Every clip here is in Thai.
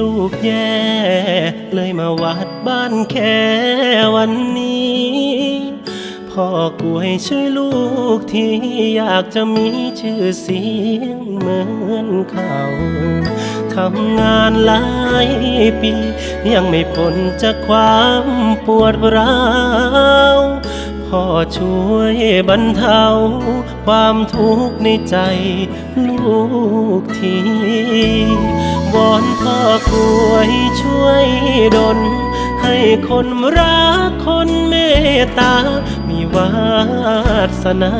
ลูกแย่ เลยมาวัดบ้านแค่วันนี้ พ่อกลัวให้ช่วยลูกที่อยากจะมีชื่อเสียงเหมือนเขาทำงานหลายปี ยังไม่พ้นจากความปวดร้าวพ่อช่วยบรรเทา ความทุกข์ในใจลูกที อนพ่อกลวยช่วยดลให้คนรักคนเมตตา มีวาสนา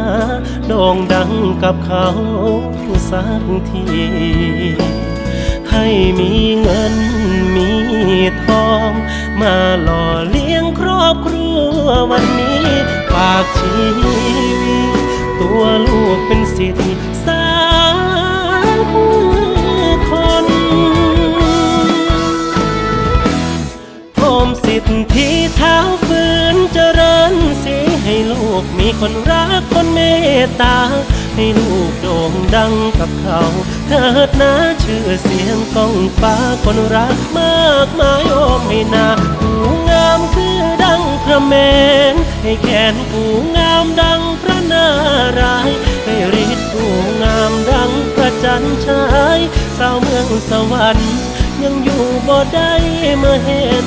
โด่งดังกับเขาสักที ให้มีเงินมีทอง มาหล่อเลี้ยงครอบครัววันนี้ ฝากชีวิตตัวลูกเป็น เท้าฝืนเจริญสีให้ลูกมีคนรักคนเมตตา ให้ลูกโด่งดังกับเขาเถิดนะชื่อเสียงก้องฟ้าคนรักมากมายโอมให้นาผู้งามคือดังพระเมนให้แขนผูงามดังพระนารายให้ฤทธิ์ผูงามดังพระจันทร์ฉายสาวเมืองสวรรค์ยังอยู่บ่ได้เมื่อเห็น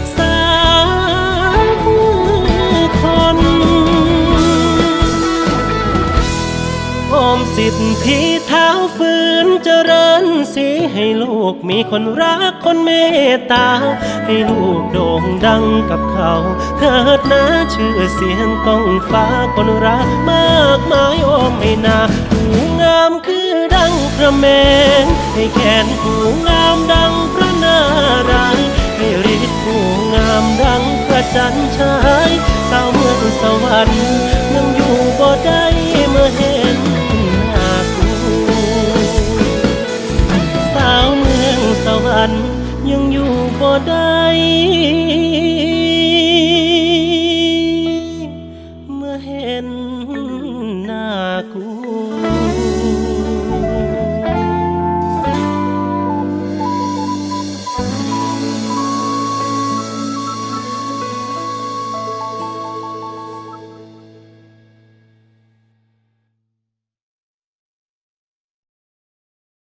มสิทธิเท้าฝืนเจริญสีให้ลูกมีคนรักคนเมตตา ให้ลูกโด่งดังกับเขา เถิดนะชื่อเสียงก้องฟ้าคนรักมากมายโอมให้นาผู้งามคือดังพระเมนให้แขนผู้งามดังพระนารายให้ฤทธิ์ผู้งามดังพระจันทร์ฉายสาวเมืองสวรรค์ บ่ได้